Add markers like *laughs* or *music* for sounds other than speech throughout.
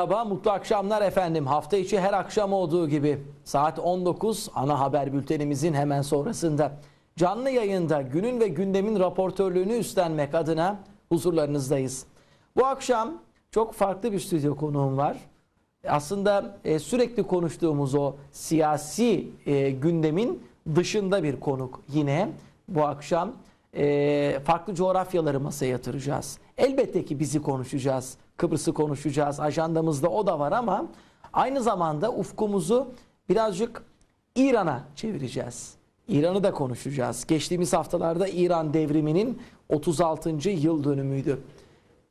Merhaba, mutlu akşamlar efendim. Hafta içi her akşam olduğu gibi saat 19 ana haber bültenimizin hemen sonrasında canlı yayında günün ve gündemin raportörlüğünü üstlenmek adına huzurlarınızdayız. Bu akşam çok farklı bir stüdyo konuğum var. Aslında e, sürekli konuştuğumuz o siyasi e, gündemin dışında bir konuk yine bu akşam e, farklı coğrafyaları masaya yatıracağız. Elbette ki bizi konuşacağız. Kıbrıs'ı konuşacağız. Ajandamızda o da var ama aynı zamanda ufkumuzu birazcık İran'a çevireceğiz. İran'ı da konuşacağız. Geçtiğimiz haftalarda İran devriminin 36. yıl dönümüydü.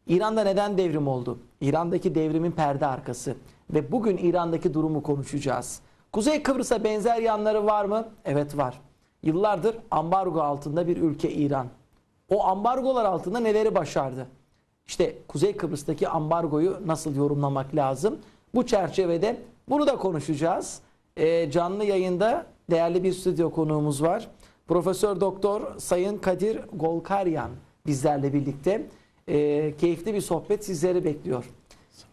İran'da neden devrim oldu? İran'daki devrimin perde arkası ve bugün İran'daki durumu konuşacağız. Kuzey Kıbrıs'a benzer yanları var mı? Evet var. Yıllardır ambargo altında bir ülke İran. O ambargolar altında neleri başardı? İşte Kuzey Kıbrıs'taki ambargoyu nasıl yorumlamak lazım? Bu çerçevede bunu da konuşacağız. Ee, canlı yayında değerli bir stüdyo konuğumuz var. Profesör Doktor Sayın Kadir Golkaryan bizlerle birlikte. Ee, keyifli bir sohbet sizleri bekliyor.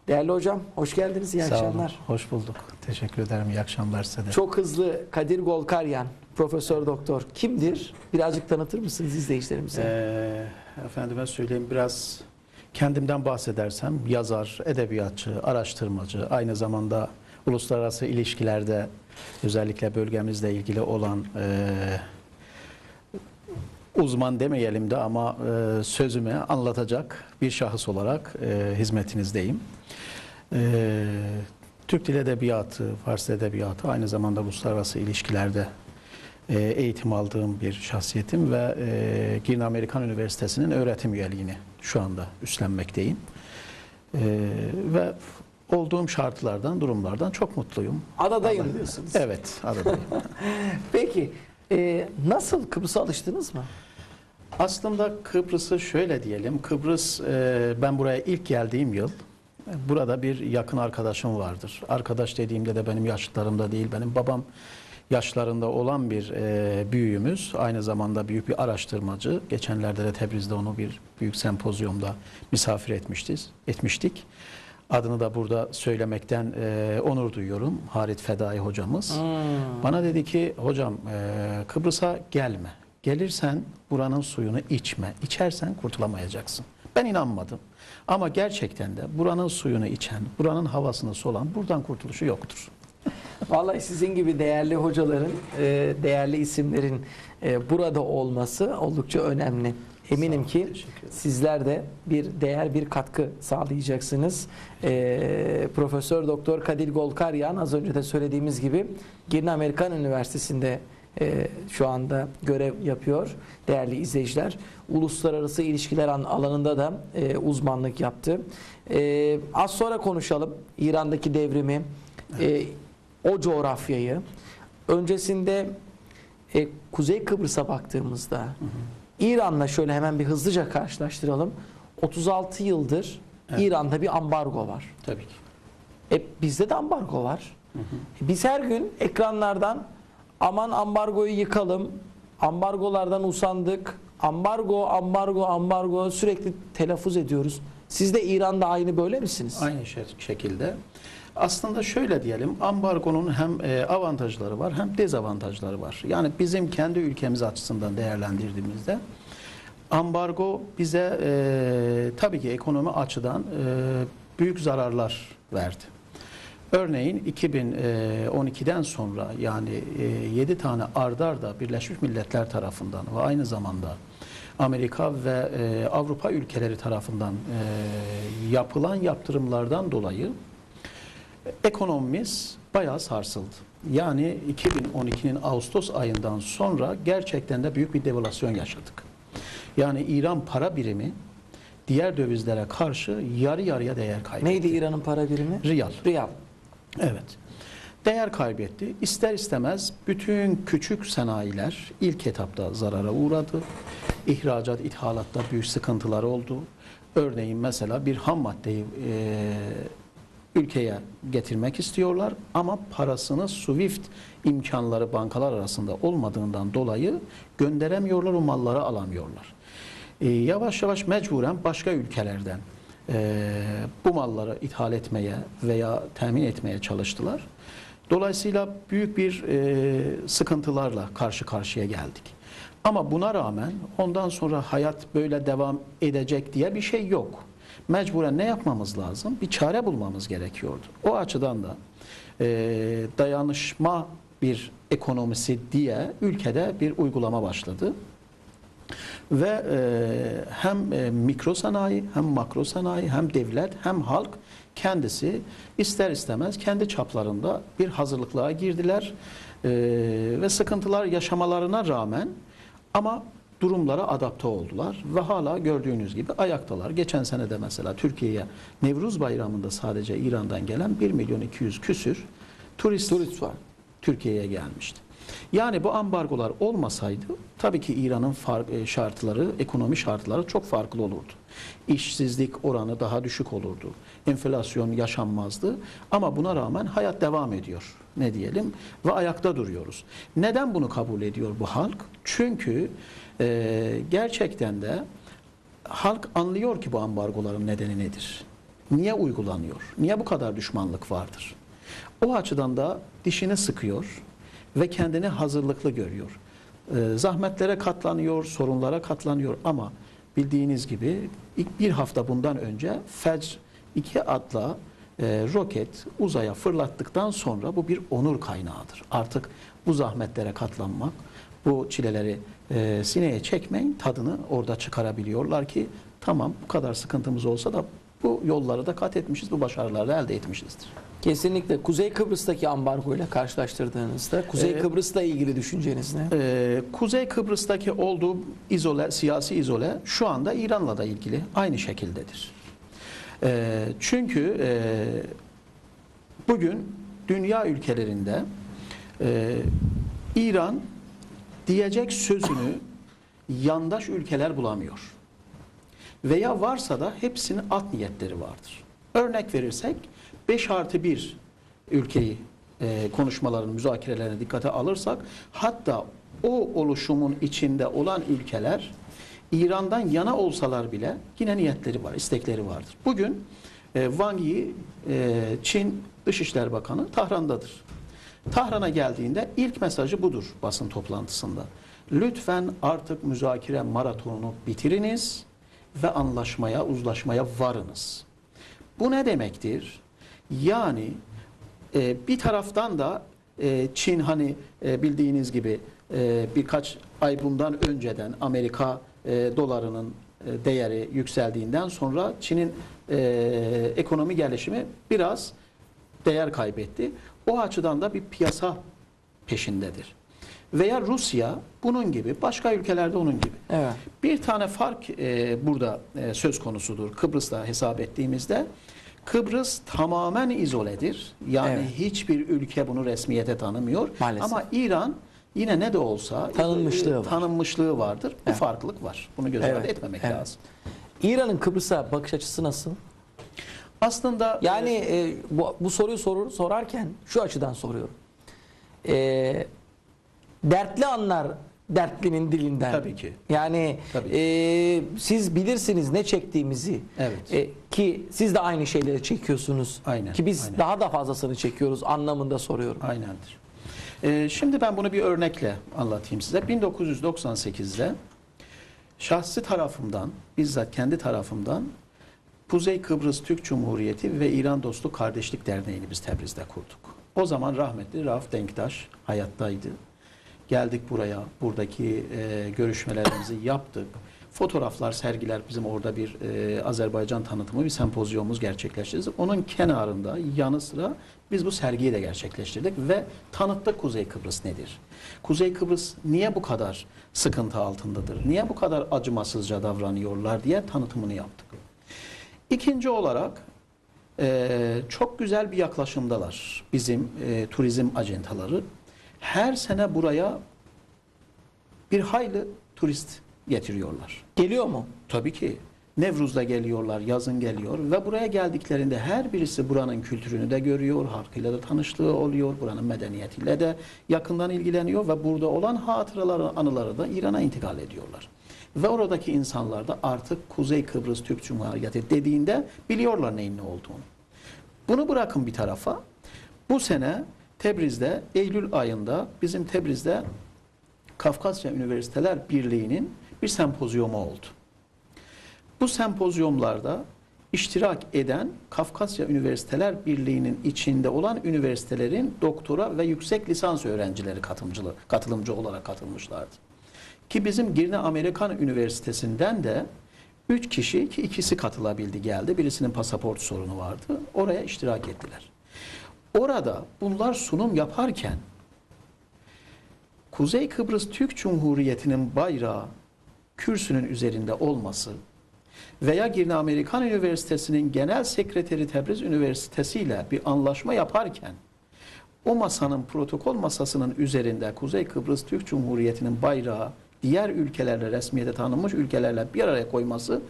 Değerli hocam hoş geldiniz. İyi Sağ olun. akşamlar. Hoş bulduk. Teşekkür ederim. İyi akşamlar size de. Çok hızlı Kadir Golkaryan, Profesör Doktor kimdir? Birazcık tanıtır mısınız izleyicilerimize? Ee, efendime söyleyeyim biraz kendimden bahsedersem yazar, edebiyatçı, araştırmacı, aynı zamanda uluslararası ilişkilerde özellikle bölgemizle ilgili olan e, uzman demeyelim de ama e, sözümü anlatacak bir şahıs olarak e, hizmetinizdeyim. E, Türk Dil Edebiyatı, Fars Edebiyatı aynı zamanda uluslararası ilişkilerde e, eğitim aldığım bir şahsiyetim ve e, Girne Amerikan Üniversitesi'nin öğretim üyeliğini şu anda üstlenmekteyim. E, ve olduğum şartlardan, durumlardan çok mutluyum. Adadayım diyorsunuz. Evet, adadayım. *laughs* Peki e, nasıl Kıbrıs'a alıştınız mı? Aslında Kıbrıs'ı şöyle diyelim. Kıbrıs e, ben buraya ilk geldiğim yıl burada bir yakın arkadaşım vardır. Arkadaş dediğimde de benim yaşlarımda değil. Benim babam yaşlarında olan bir e, büyüğümüz. Aynı zamanda büyük bir araştırmacı. Geçenlerde de Tebriz'de onu bir büyük sempozyumda misafir etmiştiz, etmiştik. Adını da burada söylemekten e, onur duyuyorum. Harit Fedai hocamız. Bana dedi ki hocam e, Kıbrıs'a gelme. Gelirsen buranın suyunu içme. İçersen kurtulamayacaksın. Ben inanmadım. Ama gerçekten de buranın suyunu içen, buranın havasını solan buradan kurtuluşu yoktur. Vallahi sizin gibi değerli hocaların, e, değerli isimlerin e, burada olması oldukça önemli. Eminim olun, ki sizler de bir değer, bir katkı sağlayacaksınız. E, Profesör Doktor Kadir Golkaryan az önce de söylediğimiz gibi Girne Amerikan Üniversitesi'nde e, şu anda görev yapıyor değerli izleyiciler. Uluslararası ilişkiler an- alanında da e, uzmanlık yaptı. E, az sonra konuşalım İran'daki devrimi, e, o coğrafyayı. Öncesinde e, Kuzey Kıbrıs'a baktığımızda İran'la şöyle hemen bir hızlıca karşılaştıralım. 36 yıldır Evet. İran'da bir ambargo var. Tabii ki. E, bizde de ambargo var. E, Biz her gün ekranlardan aman ambargoyu yıkalım, ambargolardan usandık, ambargo, ambargo, ambargo sürekli telaffuz ediyoruz. Siz de İran'da aynı böyle misiniz? Aynı şekilde. Aslında şöyle diyelim, ambargonun hem e, avantajları var hem dezavantajları var. Yani bizim kendi ülkemiz açısından değerlendirdiğimizde ambargo bize e, tabii ki ekonomi açıdan e, büyük zararlar verdi. Örneğin 2012'den sonra yani 7 tane ardarda Birleşmiş Milletler tarafından ve aynı zamanda Amerika ve e, Avrupa ülkeleri tarafından e, yapılan yaptırımlardan dolayı ekonomimiz bayağı sarsıldı. Yani 2012'nin Ağustos ayından sonra gerçekten de büyük bir devalüasyon yaşadık. Yani İran para birimi diğer dövizlere karşı yarı yarıya değer kaybetti. Neydi İran'ın para birimi? Riyal. Riyal. Evet. Değer kaybetti. İster istemez bütün küçük sanayiler ilk etapta zarara uğradı. İhracat, ithalatta büyük sıkıntılar oldu. Örneğin mesela bir ham maddeyi e, ülkeye getirmek istiyorlar ama parasını SWIFT imkanları bankalar arasında olmadığından dolayı gönderemiyorlar, o malları alamıyorlar. E, yavaş yavaş mecburen başka ülkelerden e, bu malları ithal etmeye veya temin etmeye çalıştılar. Dolayısıyla büyük bir e, sıkıntılarla karşı karşıya geldik. Ama buna rağmen ondan sonra hayat böyle devam edecek diye bir şey yok. Mecburen ne yapmamız lazım? Bir çare bulmamız gerekiyordu. O açıdan da e, dayanışma bir ekonomisi diye ülkede bir uygulama başladı. Ve e, hem e, mikro sanayi hem makro sanayi hem devlet hem halk kendisi ister istemez kendi çaplarında bir hazırlıklığa girdiler. E, ve sıkıntılar yaşamalarına rağmen ama durumlara adapte oldular ve hala gördüğünüz gibi ayaktalar. Geçen sene de mesela Türkiye'ye Nevruz Bayramı'nda sadece İran'dan gelen 1 milyon 200 küsür turist, Turist var. Türkiye'ye gelmişti. Yani bu ambargolar olmasaydı tabii ki İran'ın e, şartları, ekonomi şartları çok farklı olurdu. İşsizlik oranı daha düşük olurdu. Enflasyon yaşanmazdı. Ama buna rağmen hayat devam ediyor. Ne diyelim? Ve ayakta duruyoruz. Neden bunu kabul ediyor bu halk? Çünkü e, gerçekten de halk anlıyor ki bu ambargoların nedeni nedir? Niye uygulanıyor? Niye bu kadar düşmanlık vardır? O açıdan da dişini sıkıyor ve kendini hazırlıklı görüyor. Ee, zahmetlere katlanıyor, sorunlara katlanıyor ama bildiğiniz gibi ilk bir hafta bundan önce Fecr 2 adla e, roket uzaya fırlattıktan sonra bu bir onur kaynağıdır. Artık bu zahmetlere katlanmak, bu çileleri e, sineye çekmeyin, tadını orada çıkarabiliyorlar ki tamam bu kadar sıkıntımız olsa da bu yolları da kat etmişiz, bu başarıları da elde etmişizdir. Kesinlikle Kuzey Kıbrıs'taki ambargo ile karşılaştırdığınızda Kuzey Ee, Kıbrıs'la ilgili düşünceniz ne? Ee, Kuzey Kıbrıs'taki olduğu izole, siyasi izole şu anda İran'la da ilgili aynı şekildedir. Ee, çünkü e, bugün dünya ülkelerinde e, İran diyecek sözünü yandaş ülkeler bulamıyor. Veya varsa da hepsinin at niyetleri vardır. Örnek verirsek 5 artı 1 ülkeyi e, konuşmaların, müzakerelerine dikkate alırsak hatta o oluşumun içinde olan ülkeler İran'dan yana olsalar bile yine niyetleri var, istekleri vardır. Bugün e, Wang Yi, e, Çin Dışişler Bakanı Tahran'dadır. Tahran'a geldiğinde ilk mesajı budur basın toplantısında. Lütfen artık müzakere maratonunu bitiriniz ve anlaşmaya, uzlaşmaya varınız. Bu ne demektir? Yani e, bir taraftan da e, Çin hani e, bildiğiniz gibi e, birkaç ay bundan önceden Amerika e, dolarının e, değeri yükseldiğinden sonra Çin'in e, ekonomi gelişimi biraz değer kaybetti. O açıdan da bir piyasa peşindedir. Veya Rusya bunun gibi, başka ülkelerde onun gibi. Evet. Bir tane fark e, burada e, söz konusudur. Kıbrıs'ta hesap ettiğimizde Kıbrıs tamamen izoledir. Yani Evet. hiçbir ülke bunu resmiyete tanımıyor. Maalesef. Ama İran yine ne de olsa Tanınmışlığı e, var. tanınmışlığı vardır. Bu Evet. farklılık var. Bunu göz ardı Evet, etmemek evet. lazım. İran'ın Kıbrıs'a bakış açısı nasıl? Aslında Yani e, e, bu, bu soruyu sorur, sorarken şu açıdan soruyorum. E, dertli anlar dertlinin dilinden. Tabii ki. Yani Tabii. e, siz bilirsiniz ne çektiğimizi. Evet. E, ki siz de aynı şeyleri çekiyorsunuz. Aynen, Ki biz aynen. daha da fazlasını çekiyoruz anlamında soruyorum. Aynendir. Ee, şimdi ben bunu bir örnekle anlatayım size. 1998'de şahsi tarafımdan, bizzat kendi tarafımdan Kuzey Kıbrıs Türk Cumhuriyeti ve İran Dostluk Kardeşlik Derneği'ni biz Tebriz'de kurduk. O zaman rahmetli Rauf Denktaş hayattaydı. Geldik buraya, buradaki e, görüşmelerimizi yaptık. Fotoğraflar, sergiler bizim orada bir e, Azerbaycan tanıtımı bir sempozyumumuz gerçekleştirdik. Onun kenarında yanı sıra biz bu sergiyi de gerçekleştirdik ve tanıttık Kuzey Kıbrıs nedir? Kuzey Kıbrıs niye bu kadar sıkıntı altındadır? Niye bu kadar acımasızca davranıyorlar diye tanıtımını yaptık. İkinci olarak e, çok güzel bir yaklaşımdalar bizim e, turizm acentaları. Her sene buraya bir hayli turist getiriyorlar. Geliyor mu? Tabii ki. Nevruz'da geliyorlar, yazın geliyor ve buraya geldiklerinde her birisi buranın kültürünü de görüyor, halkıyla da tanıştığı oluyor, buranın medeniyetiyle de yakından ilgileniyor ve burada olan hatıraları, anıları da İran'a intikal ediyorlar. Ve oradaki insanlar da artık Kuzey Kıbrıs Türk Cumhuriyeti dediğinde biliyorlar neyin ne olduğunu. Bunu bırakın bir tarafa. Bu sene Tebriz'de Eylül ayında bizim Tebriz'de Kafkasya Üniversiteler Birliği'nin bir sempozyumu oldu. Bu sempozyumlarda iştirak eden Kafkasya Üniversiteler Birliği'nin içinde olan üniversitelerin doktora ve yüksek lisans öğrencileri katılımcı, katılımcı olarak katılmışlardı. Ki bizim Girne Amerikan Üniversitesi'nden de 3 kişi ki ikisi katılabildi geldi. Birisinin pasaport sorunu vardı. Oraya iştirak ettiler. Orada bunlar sunum yaparken Kuzey Kıbrıs Türk Cumhuriyeti'nin bayrağı kürsünün üzerinde olması veya Girne Amerikan Üniversitesi'nin genel sekreteri Tebriz Üniversitesi ile bir anlaşma yaparken o masanın protokol masasının üzerinde Kuzey Kıbrıs Türk Cumhuriyeti'nin bayrağı diğer ülkelerle resmiyete tanınmış ülkelerle bir araya koyması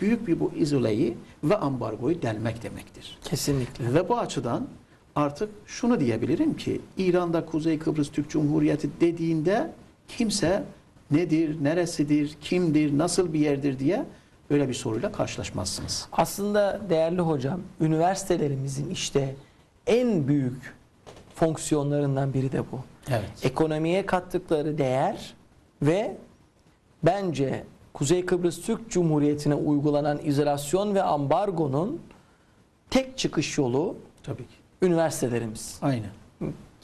büyük bir bu izoleyi ve ambargoyu delmek demektir. Kesinlikle. Ve bu açıdan artık şunu diyebilirim ki İran'da Kuzey Kıbrıs Türk Cumhuriyeti dediğinde kimse nedir, neresidir, kimdir, nasıl bir yerdir diye böyle bir soruyla karşılaşmazsınız. Aslında değerli hocam, üniversitelerimizin işte en büyük fonksiyonlarından biri de bu. Evet. Ekonomiye kattıkları değer ve bence Kuzey Kıbrıs Türk Cumhuriyeti'ne uygulanan izolasyon ve ambargonun tek çıkış yolu Tabii ki. üniversitelerimiz. Aynen.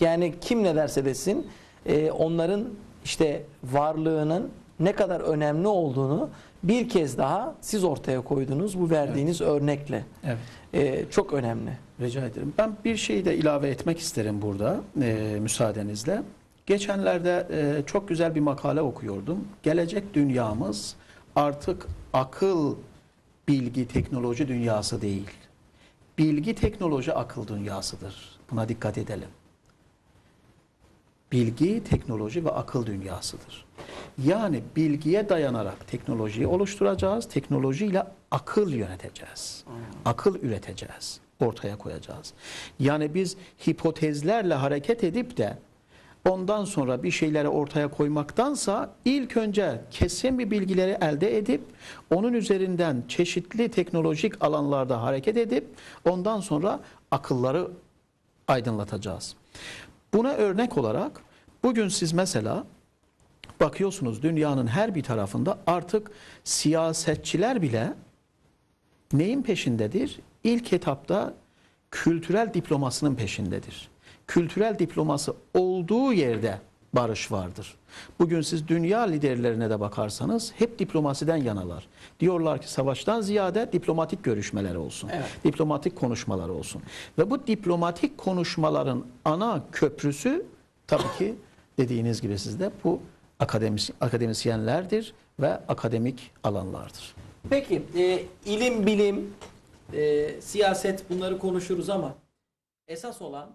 Yani kim ne derse desin e, onların işte varlığının ne kadar önemli olduğunu bir kez daha siz ortaya koydunuz bu verdiğiniz örnekle. Evet. E, çok önemli. Rica ederim. Ben bir şeyi de ilave etmek isterim burada e, müsaadenizle. Geçenlerde e, çok güzel bir makale okuyordum. Gelecek dünyamız artık akıl, bilgi, teknoloji dünyası değil. Bilgi, teknoloji, akıl dünyasıdır. Buna dikkat edelim. Bilgi, teknoloji ve akıl dünyasıdır. Yani bilgiye dayanarak teknolojiyi oluşturacağız. Teknolojiyle akıl yöneteceğiz. Akıl üreteceğiz. Ortaya koyacağız. Yani biz hipotezlerle hareket edip de ondan sonra bir şeyleri ortaya koymaktansa ilk önce kesin bir bilgileri elde edip onun üzerinden çeşitli teknolojik alanlarda hareket edip ondan sonra akılları aydınlatacağız. Buna örnek olarak bugün siz mesela bakıyorsunuz dünyanın her bir tarafında artık siyasetçiler bile neyin peşindedir? İlk etapta kültürel diplomasının peşindedir. Kültürel diploması olduğu yerde barış vardır. Bugün siz dünya liderlerine de bakarsanız hep diplomasiden yanalar. Diyorlar ki savaştan ziyade diplomatik görüşmeler olsun. Evet. Diplomatik konuşmalar olsun. Ve bu diplomatik konuşmaların ana köprüsü tabii ki dediğiniz gibi sizde bu akademis akademisyenlerdir ve akademik alanlardır. Peki e, ilim, bilim, e, siyaset bunları konuşuruz ama esas olan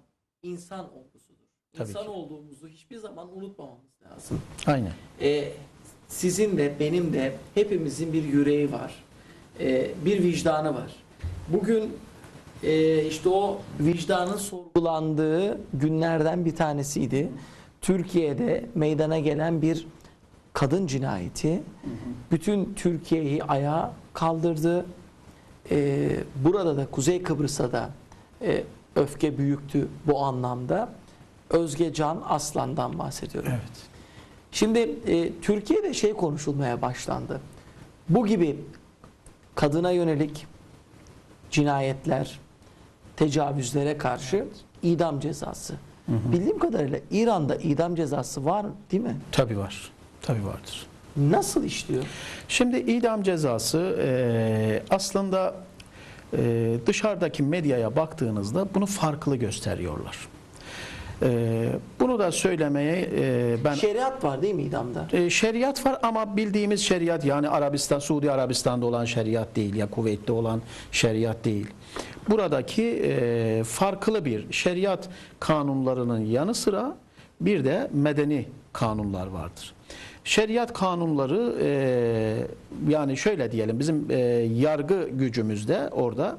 insan olgusudur. Tabii İnsan ki. olduğumuzu hiçbir zaman unutmamamız lazım. Aynen. E, sizin de benim de hepimizin bir yüreği var. E, bir vicdanı var. Bugün e, işte o vicdanın sorgulandığı günlerden bir tanesiydi. Türkiye'de meydana gelen bir kadın cinayeti bütün Türkiye'yi ayağa kaldırdı. E, burada da Kuzey Kıbrıs'a da e, öfke büyüktü bu anlamda. Özge Can Aslan'dan bahsediyorum. Evet. Şimdi e, Türkiye'de şey konuşulmaya başlandı. Bu gibi kadına yönelik cinayetler, tecavüzlere karşı idam cezası. Bildiğim kadarıyla İran'da idam cezası var değil mi? Tabii var. Tabii vardır. Nasıl işliyor? Şimdi idam cezası e, aslında e, dışarıdaki medyaya baktığınızda bunu farklı gösteriyorlar. E, bunu da söylemeye e, ben Şeriat var değil mi idamda? e, şeriat var ama bildiğimiz şeriat yani Arabistan, Suudi Arabistan'da olan şeriat değil ya kuvvetli olan şeriat değil. Buradaki e, farklı bir şeriat kanunlarının yanı sıra bir de medeni kanunlar vardır. Şeriat kanunları e, yani şöyle diyelim bizim e, yargı gücümüzde orada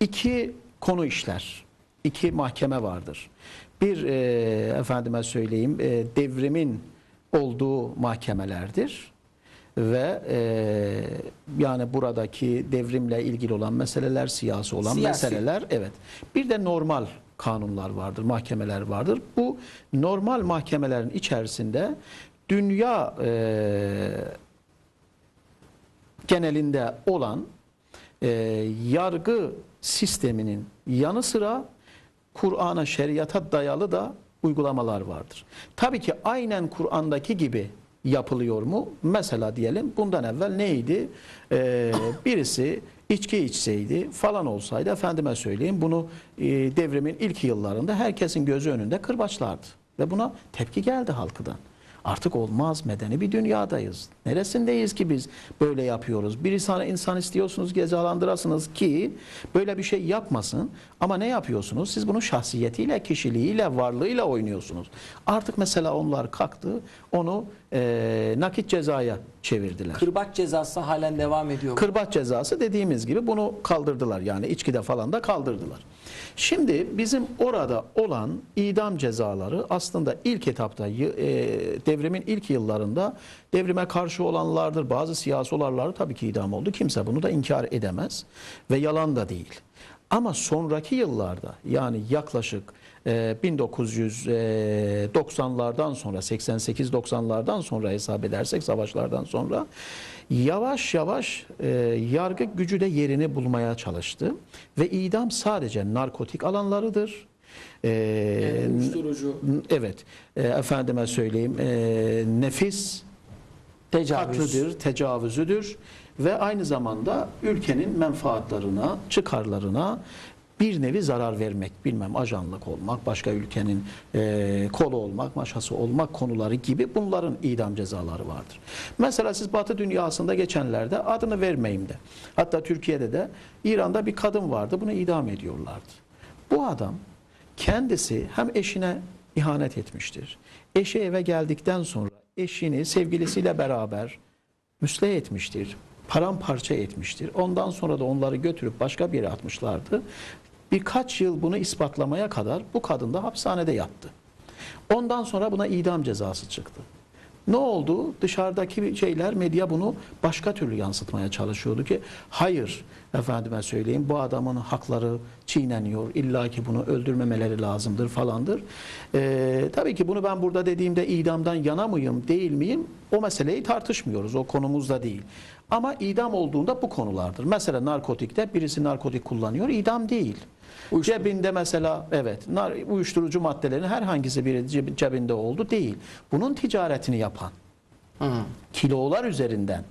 iki konu işler. iki mahkeme vardır. Bir e, efendime söyleyeyim e, devrimin olduğu mahkemelerdir. ve e, yani buradaki devrimle ilgili olan meseleler, siyasi olan Siyasi. meseleler evet. Bir de normal kanunlar vardır, mahkemeler vardır. Bu normal mahkemelerin içerisinde dünya e, genelinde olan e, yargı sisteminin yanı sıra Kur'an'a, şeriata dayalı da uygulamalar vardır. Tabii ki aynen Kur'an'daki gibi yapılıyor mu? Mesela diyelim bundan evvel neydi? E, birisi içki içseydi falan olsaydı efendime söyleyeyim bunu e, devrimin ilk yıllarında herkesin gözü önünde kırbaçlardı. Ve buna tepki geldi halkıdan. Artık olmaz medeni bir dünyadayız. Neresindeyiz ki biz böyle yapıyoruz? Bir insan, insan istiyorsunuz cezalandırasınız ki böyle bir şey yapmasın. Ama ne yapıyorsunuz? Siz bunun şahsiyetiyle, kişiliğiyle, varlığıyla oynuyorsunuz. Artık mesela onlar kalktı onu eee, nakit cezaya çevirdiler. Kırbaç cezası halen devam ediyor. Kırbaç cezası dediğimiz gibi bunu kaldırdılar. Yani içkide falan da kaldırdılar. Şimdi bizim orada olan idam cezaları aslında ilk etapta e, devrimin ilk yıllarında devrime karşı olanlardır. Bazı siyasi olayları tabii ki idam oldu. Kimse bunu da inkar edemez ve yalan da değil. Ama sonraki yıllarda yani yaklaşık e, 1990'lardan sonra 88-90'lardan sonra hesap edersek savaşlardan sonra yavaş yavaş e, yargı gücü de yerini bulmaya çalıştı ve idam sadece narkotik alanlarıdır. E, Uyuşturucu, evet e, efendime söyleyeyim e, nefis tecavüz. katlıdır, tecavüzüdür ve aynı zamanda ülkenin menfaatlarına, çıkarlarına bir nevi zarar vermek, bilmem ajanlık olmak, başka ülkenin e, kolu olmak, maşası olmak konuları gibi bunların idam cezaları vardır. Mesela siz Batı dünyasında geçenlerde adını vermeyeyim de, hatta Türkiye'de de İran'da bir kadın vardı, bunu idam ediyorlardı. Bu adam kendisi hem eşine ihanet etmiştir. Eşi eve geldikten sonra eşini sevgilisiyle beraber müsle etmiştir. Paramparça etmiştir. Ondan sonra da onları götürüp başka bir yere atmışlardı. Birkaç yıl bunu ispatlamaya kadar bu kadın da hapishanede yattı. Ondan sonra buna idam cezası çıktı. Ne oldu? Dışarıdaki şeyler, medya bunu başka türlü yansıtmaya çalışıyordu ki hayır efendime söyleyeyim bu adamın hakları çiğneniyor. İlla ki bunu öldürmemeleri lazımdır falandır. Ee, tabii ki bunu ben burada dediğimde idamdan yana mıyım değil miyim o meseleyi tartışmıyoruz. O konumuzda değil. Ama idam olduğunda bu konulardır. Mesela narkotikte birisi narkotik kullanıyor idam değil. Uyuşturucu. Cebinde mesela evet nar, uyuşturucu maddelerin herhangisi biri ceb- cebinde oldu değil. Bunun ticaretini yapan Hı. kilolar üzerinden